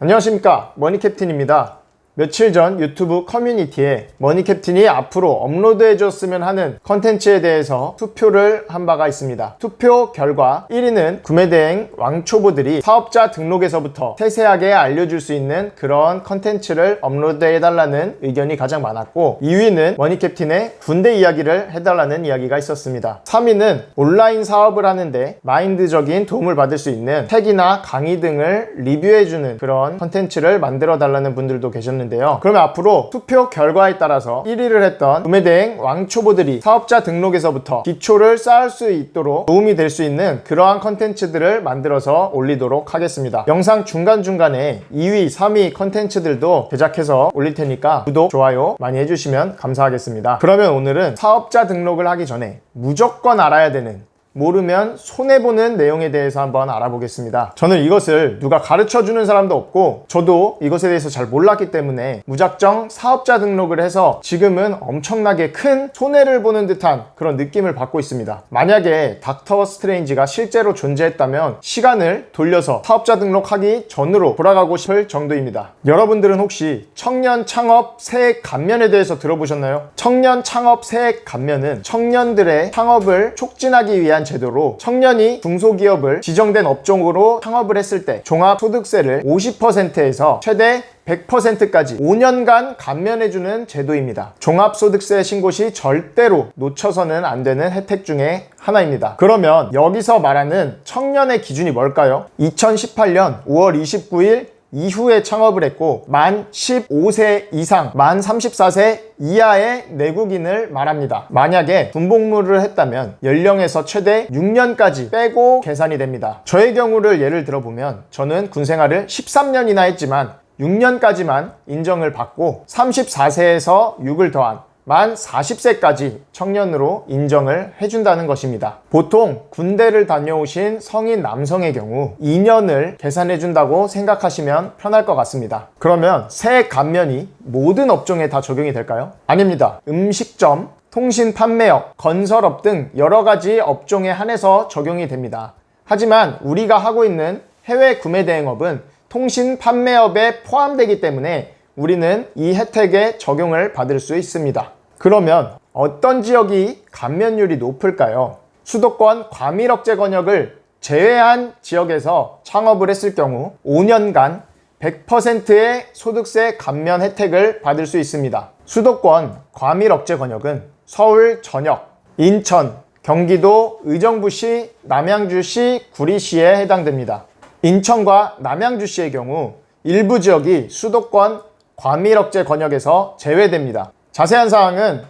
안녕하십니까. 머니캡틴입니다 며칠 전 유튜브 커뮤니티에 머니캡틴이 앞으로 업로드해줬으면 하는 컨텐츠에 대해서 투표를 한 바가 있습니다. 투표 결과 1위는 구매대행 왕초보들이 사업자 등록에서부터 세세하게 알려줄 수 있는 그런 컨텐츠를 업로드해달라는 의견이 가장 많았고 2위는 머니캡틴의 군대 이야기를 해달라는 이야기가 있었습니다. 3위는 온라인 사업을 하는데 마인드적인 도움을 받을 수 있는 책이나 강의 등을 리뷰해주는 그런 컨텐츠를 만들어 달라는 분들도 계셨는데 요. 그러면 앞으로 투표 결과에 따라서 1위를 했던 구매대행 왕초보들이 사업자 등록에서부터 기초를 쌓을 수 있도록 도움이 될 수 있는 그러한 컨텐츠들을 만들어서 올리도록 하겠습니다. 영상 중간중간에 2위, 3위 컨텐츠들도 제작해서 올릴 테니까 구독, 좋아요 많이 해주시면 감사하겠습니다. 그러면 오늘은 사업자 등록을 하기 전에 무조건 알아야 되는 모르면 손해보는 내용에 대해서 한번 알아보겠습니다. 저는 이것을 누가 가르쳐 주는 사람도 없고, 저도 이것에 대해서 잘 몰랐기 때문에 무작정 사업자 등록을 해서 지금은 엄청나게 큰 손해를 보는 듯한 그런 느낌을 받고 있습니다. 만약에 닥터 스트레인지가 실제로 존재했다면 시간을 돌려서 사업자 등록하기 전으로 돌아가고 싶을 정도입니다. 여러분들은 혹시 청년 창업 세액 감면에 대해서 들어보셨나요? 청년 창업 세액 감면은 청년들의 창업을 촉진하기 위한 제도로 청년이 중소기업을 지정된 업종으로 창업을 했을 때 종합소득세를 50%에서 최대 100%까지 5년간 감면해주는 제도입니다. 종합소득세 신고 시 절대로 놓쳐서는 안 되는 혜택 중에 하나입니다. 그러면 여기서 말하는 청년의 기준이 뭘까요? 2018년 5월 29일 이후에 창업을 했고 만 15세 이상, 만 34세 이하의 내국인을 말합니다. 만약에 군복무를 했다면 연령에서 최대 6년까지 빼고 계산이 됩니다. 저의 경우를 예를 들어보면 저는 군 생활을 13년이나 했지만 6년까지만 인정을 받고 34세에서 6을 더한 만 40세까지 청년으로 인정을 해준다는 것입니다. 보통 군대를 다녀오신 성인 남성의 경우 2년을 계산해준다고 생각하시면 편할 것 같습니다. 그러면 세액 감면이 모든 업종에 다 적용이 될까요? 아닙니다. 음식점, 통신 판매업, 건설업 등 여러 가지 업종에 한해서 적용이 됩니다. 하지만 우리가 하고 있는 해외 구매 대행업은 통신 판매업에 포함되기 때문에 우리는 이 혜택에 적용을 받을 수 있습니다. 그러면 어떤 지역이 감면율이 높을까요? 수도권 과밀억제 권역을 제외한 지역에서 창업을 했을 경우 5년간 100%의 소득세 감면 혜택을 받을 수 있습니다. 수도권 과밀억제 권역은 서울 전역, 인천, 경기도 의정부시, 남양주시, 구리시에 해당됩니다. 인천과 남양주시의 경우 일부 지역이 수도권 과밀억제 권역에서 제외됩니다. 자세한 사항은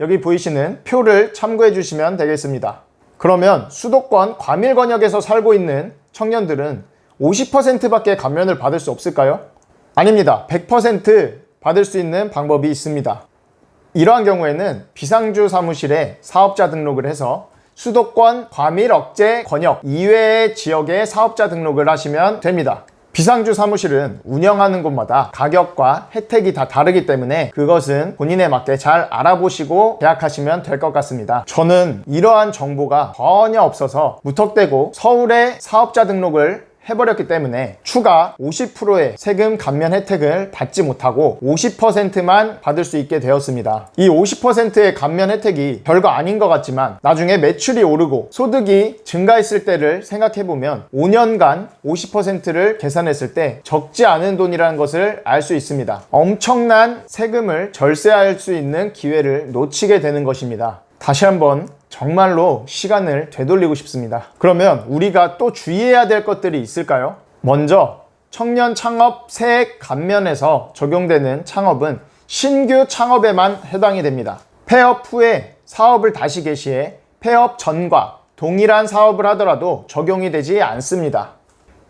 여기 보이시는 표를 참고해 주시면 되겠습니다. 그러면 수도권 과밀 권역에서 살고 있는 청년들은 50%밖에 감면을 받을 수 없을까요? 아닙니다. 100% 받을 수 있는 방법이 있습니다. 이러한 경우에는 비상주 사무실에 사업자 등록을 해서 수도권 과밀 억제 권역 이외의 지역에 사업자 등록을 하시면 됩니다. 비상주 사무실은 운영하는 곳마다 가격과 혜택이 다 다르기 때문에 그것은 본인에 맞게 잘 알아보시고 계약하시면 될 것 같습니다. 저는 이러한 정보가 전혀 없어서 무턱대고 서울에 사업자 등록을 해버렸기 때문에 추가 50%의 세금 감면 혜택을 받지 못하고 50%만 받을 수 있게 되었습니다. 이 50%의 감면 혜택이 별거 아닌 것 같지만 나중에 매출이 오르고 소득이 증가했을 때를 생각해보면 5년간 50%를 계산했을 때 적지 않은 돈이라는 것을 알 수 있습니다. 엄청난 세금을 절세할 수 있는 기회를 놓치게 되는 것입니다. 다시 한번 정말로 시간을 되돌리고 싶습니다. 그러면 우리가 또 주의해야 될 것들이 있을까요? 먼저 청년 창업 세액 감면에서 적용되는 창업은 신규 창업에만 해당이 됩니다. 폐업 후에 사업을 다시 개시해 폐업 전과 동일한 사업을 하더라도 적용이 되지 않습니다.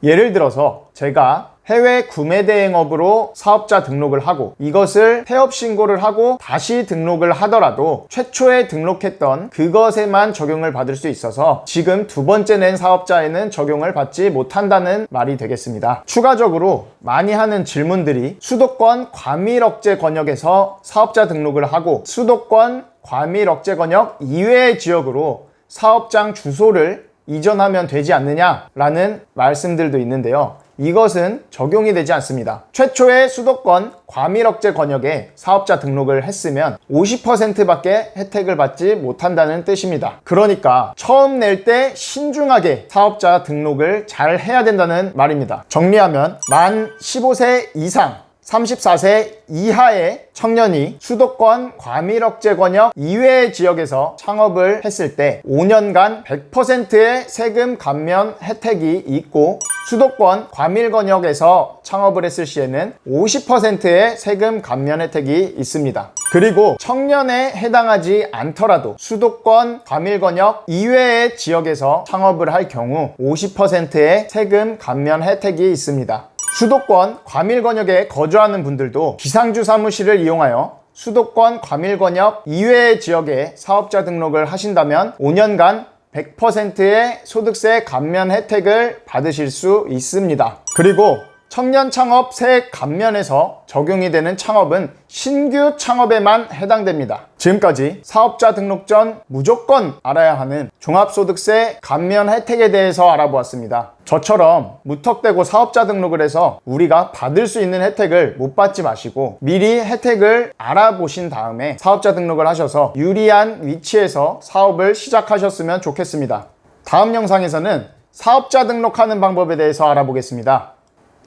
예를 들어서 제가 해외 구매 대행업으로 사업자 등록을 하고 이것을 폐업 신고를 하고 다시 등록을 하더라도 최초에 등록했던 그것에만 적용을 받을 수 있어서 지금 두 번째 낸 사업자에는 적용을 받지 못한다는 말이 되겠습니다. 추가적으로 많이 하는 질문들이 수도권 과밀 억제 권역에서 사업자 등록을 하고 수도권 과밀 억제 권역 이외의 지역으로 사업장 주소를 이전하면 되지 않느냐라는 말씀들도 있는데요. 이것은 적용이 되지 않습니다. 최초의 수도권 과밀 억제 권역에 사업자 등록을 했으면 50%밖에 혜택을 받지 못한다는 뜻입니다. 그러니까 처음 낼 때 신중하게 사업자 등록을 잘 해야 된다는 말입니다. 정리하면 만 15세 이상 34세 이하의 청년이 수도권 과밀억제 권역 이외의 지역에서 창업을 했을 때 5년간 100%의 세금 감면 혜택이 있고 수도권 과밀 권역에서 창업을 했을 시에는 50%의 세금 감면 혜택이 있습니다. 그리고 청년에 해당하지 않더라도 수도권 과밀 권역 이외의 지역에서 창업을 할 경우 50%의 세금 감면 혜택이 있습니다. 수도권 과밀권역에 거주하는 분들도 기상주 사무실을 이용하여 수도권 과밀권역 이외의 지역에 사업자 등록을 하신다면 5년간 100%의 소득세 감면 혜택을 받으실 수 있습니다. 그리고 청년 창업 세액 감면에서 적용이 되는 창업은 신규 창업에만 해당됩니다. 지금까지 사업자 등록 전 무조건 알아야 하는 종합소득세 감면 혜택에 대해서 알아보았습니다. 저처럼 무턱대고 사업자 등록을 해서 우리가 받을 수 있는 혜택을 못 받지 마시고 미리 혜택을 알아보신 다음에 사업자 등록을 하셔서 유리한 위치에서 사업을 시작하셨으면 좋겠습니다. 다음 영상에서는 사업자 등록하는 방법에 대해서 알아보겠습니다.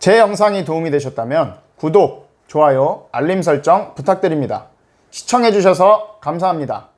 제 영상이 도움이 되셨다면 구독, 좋아요, 알림 설정 부탁드립니다. 시청해주셔서 감사합니다.